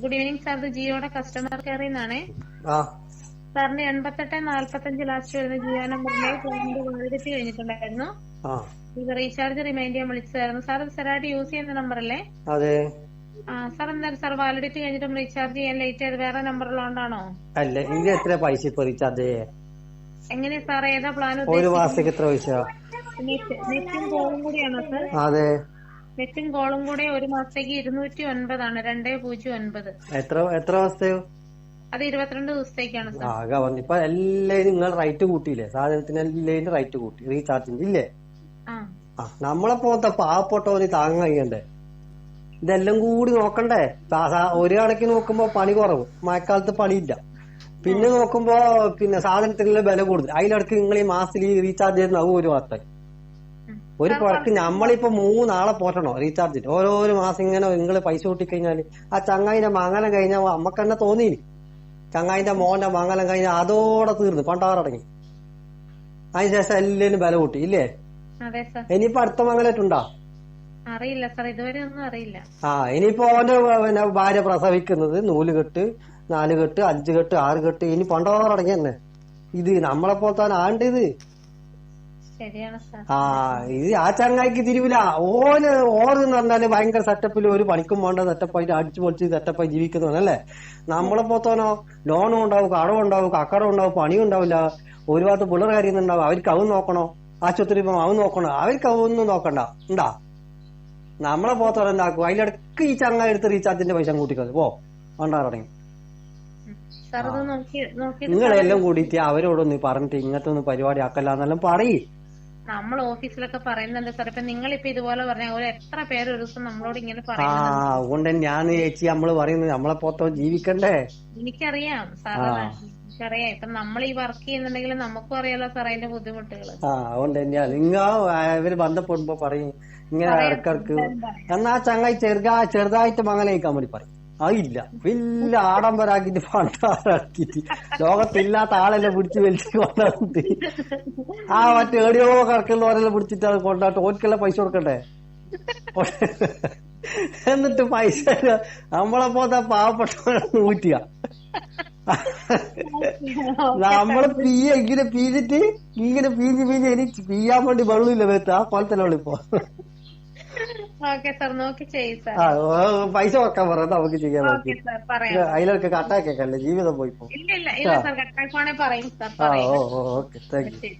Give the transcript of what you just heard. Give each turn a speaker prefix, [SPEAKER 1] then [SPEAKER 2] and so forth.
[SPEAKER 1] Good evening sir ഇത് ജിയോയുടെ customer കെയറിൽ നിന്നാണേ സാറിന് എൺപത്തെട്ട് നാല്പത്തഞ്ച് ലാസ്റ്റ് വരുന്ന ജിയോ നമ്പറിലെ ഫോണിന്റെ വാലിഡിറ്റി കഴിഞ്ഞിട്ടുണ്ടായിരുന്നു. ഇത് റീചാർജ് റിമൈൻഡ് ചെയ്യാൻ വിളിച്ചതായിരുന്നു. സാർ ഇത് സ്ഥിരമായിട്ട് യൂസ് ചെയ്യുന്ന നമ്പർ അല്ലേ?
[SPEAKER 2] അതെ.
[SPEAKER 1] ആ സാർ എന്തായാലും സാർ വാലിഡിറ്റി കഴിഞ്ഞിട്ടും റീചാർജ് ചെയ്യാൻ ലേറ്റ് ആയത് വേറെ നമ്പറിലുണ്ടാണോ
[SPEAKER 2] അല്ല ഇത് എത്ര പൈസ ഇപ്പൊ റീചാർജ്
[SPEAKER 1] എങ്ങനെയാ സാർ ഏതാ പ്ലാൻ
[SPEAKER 2] ഒരു മാസത്തേക്ക് എത്ര പൈസ?
[SPEAKER 1] നെറ്റും കോളും കൂടിയാണോ സാർ?
[SPEAKER 2] അതെ.
[SPEAKER 1] നെറ്റും കോളും കൂടെ ഒരു മാസത്തേക്ക് ഇരുന്നൂറ്റി ഒൻപതാണ് രണ്ടേ പൂജ്യം ഒൻപത്.
[SPEAKER 2] എത്ര എത്ര മാസത്തെയോ
[SPEAKER 1] അത് ഇരുപത്തിരണ്ട് ദിവസത്തേക്കാണ് സാർ.
[SPEAKER 2] ആകെ ഇപ്പൊ എല്ലാരും നിങ്ങൾ റൈറ്റ് കൂട്ടിയില്ലേ? സാധനത്തിന് എല്ലാരും റൈറ്റ് കൂട്ടി. റീചാർജിന്റെ ഇല്ലേ?
[SPEAKER 1] ആ.
[SPEAKER 2] നമ്മളെ പോലത്തെ പാവപ്പെട്ടവന് താങ്ങാൻ കഴിയണ്ടേ? ഇതെല്ലാം കൂടി നോക്കണ്ടേ? ഒരു കണക്കിന് നോക്കുമ്പോ പണി കുറവ്. മഴക്കാലത്ത് പണിയില്ല. പിന്നെ നോക്കുമ്പോ പിന്നെ സാധനത്തിനുള്ള വില കൂടുതൽ. അതിലിടക്ക് നിങ്ങൾ ഈ മാസത്തിൽ റീചാർജ് ചെയ്യുന്ന ഒരു
[SPEAKER 1] ഉം.
[SPEAKER 2] ഒരു പ്രൊഡക്റ്റ് നമ്മളിപ്പോ മൂന്നാളെ പോറ്റണോ. റീചാർജ് ഓരോരോ മാസം ഇങ്ങനെ നിങ്ങൾ പൈസ കൂട്ടിക്കഴിഞ്ഞാൽ ആ ചങ്ങായിന്റെ മംഗലം കഴിഞ്ഞാൽ നമ്മക്ക് തന്നെ തോന്നിയില്ല ചങ്ങായിന്റെ മോന്റെ മംഗലം കഴിഞ്ഞാൽ അതോടെ തീർന്നു. പണ്ടാറടങ്ങി അതിനുശേഷം എല്ലാരും ബല കൂട്ടി. ഇല്ലേ? ഇനിയിപ്പോ അടുത്ത മംഗലായിട്ടുണ്ടോ
[SPEAKER 1] അറിയില്ല സാർ. ഇതുവരെ ഒന്നും അറിയില്ല.
[SPEAKER 2] ആ ഇനിയിപ്പോ അവന്റെ പിന്നെ ഭാര്യ പ്രസവിക്കുന്നത് നൂൽ കെട്ട് നാല് കെട്ട് അഞ്ച് കെട്ട് ആറ് കെട്ട്. ഇനി പണ്ടാറടങ്ങി തന്നെ ഇത് നമ്മളെ പോലത്തെ ആണ്ട് ഇത്? ആ ഇത് ആ ചങ്ങായിക്ക് തിരിവില്ല ഓന് ഓറ് എന്ന് പറഞ്ഞാൽ ഭയങ്കര സെറ്റപ്പിൽ ഒരു പണിക്കും വേണ്ട സെറ്റപ്പായിട്ട് അടിച്ചു പൊളിച്ച് സെറ്റപ്പായി ജീവിക്കുന്നവനല്ലേ നമ്മളെ പോത്തോനോ ലോണും ഉണ്ടാവും കടവും ഉണ്ടാവും കക്കടം ഉണ്ടാവും പണിയും ഉണ്ടാവില്ല. ഒരു ഭാഗത്ത് പിള്ളേർ കാര്യം ഉണ്ടാവും അവർക്ക് അവൻ നോക്കണോ? ആശുപത്രി പോകും അവൻ നോക്കണോ? അവർക്ക് അവൊന്നും നോക്കണ്ട. ഉണ്ടാ? നമ്മളെ പോത്തോനെ എന്താക്കും? അതിലിടക്ക് ഈ ചങ്ങായി എടുത്ത് റീചാർജിന്റെ പൈസ കൂട്ടിക്കത് പോ
[SPEAKER 1] നോക്കി
[SPEAKER 2] നിങ്ങളെല്ലാം കൂടിയിട്ട് അവരോടൊന്ന് പറഞ്ഞിട്ട് ഇങ്ങനത്തെ ഒന്ന് പരിപാടി ആക്കല്ലാന്നെല്ലാം പറയ്.
[SPEAKER 1] നമ്മൾ ഓഫീസിലൊക്കെ പറയുന്നുണ്ട് സാർ ഇപ്പൊ നിങ്ങൾ ഇപ്പൊ ഇതുപോലെ പറഞ്ഞ ഒരു എത്ര പേര് ഒരു ദിവസം നമ്മളോട് ഇങ്ങനെ
[SPEAKER 2] ആ
[SPEAKER 1] പറയുന്നുണ്ട്
[SPEAKER 2] അതുകൊണ്ട് ഞാൻ ചേച്ചി നമ്മൾ പറയുന്നത് നമ്മളെ പോത്തോ ജീവിക്കണ്ടേ?
[SPEAKER 1] എനിക്കറിയാം സാർ
[SPEAKER 2] ആ.
[SPEAKER 1] എനിക്കറിയാം. ഇപ്പൊ നമ്മൾ ഈ വർക്ക് ചെയ്യുന്നുണ്ടെങ്കിൽ നമുക്കും അറിയാലോ സാർ അതിന്റെ ബുദ്ധിമുട്ടുകൾ
[SPEAKER 2] ആ അതുകൊണ്ട് തന്നെയാ നിങ്ങൾ ഇവർ ബന്ധപ്പെടുമ്പോ പറയും. ഇങ്ങനെ ഇടക്കിടക്ക് എന്നാ ചങ്ങായി ചെറുതാ ചെറുതായിട്ട് മങ്ങലയിക്കാൻ വേണ്ടി പറയും. അതില്ല. വലിയ ആഡംബരാക്കിട്ട് പണ്ടാറാക്കിട്ട് ലോകത്തില്ലാത്ത ആളെല്ലാം പിടിച്ച് വലിച്ചു കൊണ്ടാട്ട് ആ മറ്റേ എവിടെയോ കറക്കുന്നവരെല്ലാം പിടിച്ചിട്ട് അത് കൊണ്ടാട്ട് ഓർക്കെല്ലാം പൈസ കൊടുക്കണ്ടേ? എന്നിട്ട് പൈസ നമ്മളെ പോലത്തെ പാവപ്പെട്ട നൂറ്റിയ നമ്മൾ പീയ ഇങ്ങനെ പീഞ്ഞിട്ട് ഇങ്ങനെ പീഞ്ഞ് പീഞ്ഞ് എനിക്ക് പീയാൻ വേണ്ടി വെള്ളമില്ല വേത്ത ആ കൊലത്തിലുള്ള പൈസ വെക്കാൻ പറ നമുക്ക് ചെയ്യാൻ നോക്കി.
[SPEAKER 1] ഓക്കെ സാർ പറയാം.
[SPEAKER 2] അതിലൊക്കെ കട്ടാക്കേക്കല്ലേ ജീവിതം പോയിപ്പോ.
[SPEAKER 1] ഇല്ല ഇല്ല ഇല്ല സർ കട്ടാക്കുവാണെ പറയും.
[SPEAKER 2] Oh oh okay thank U.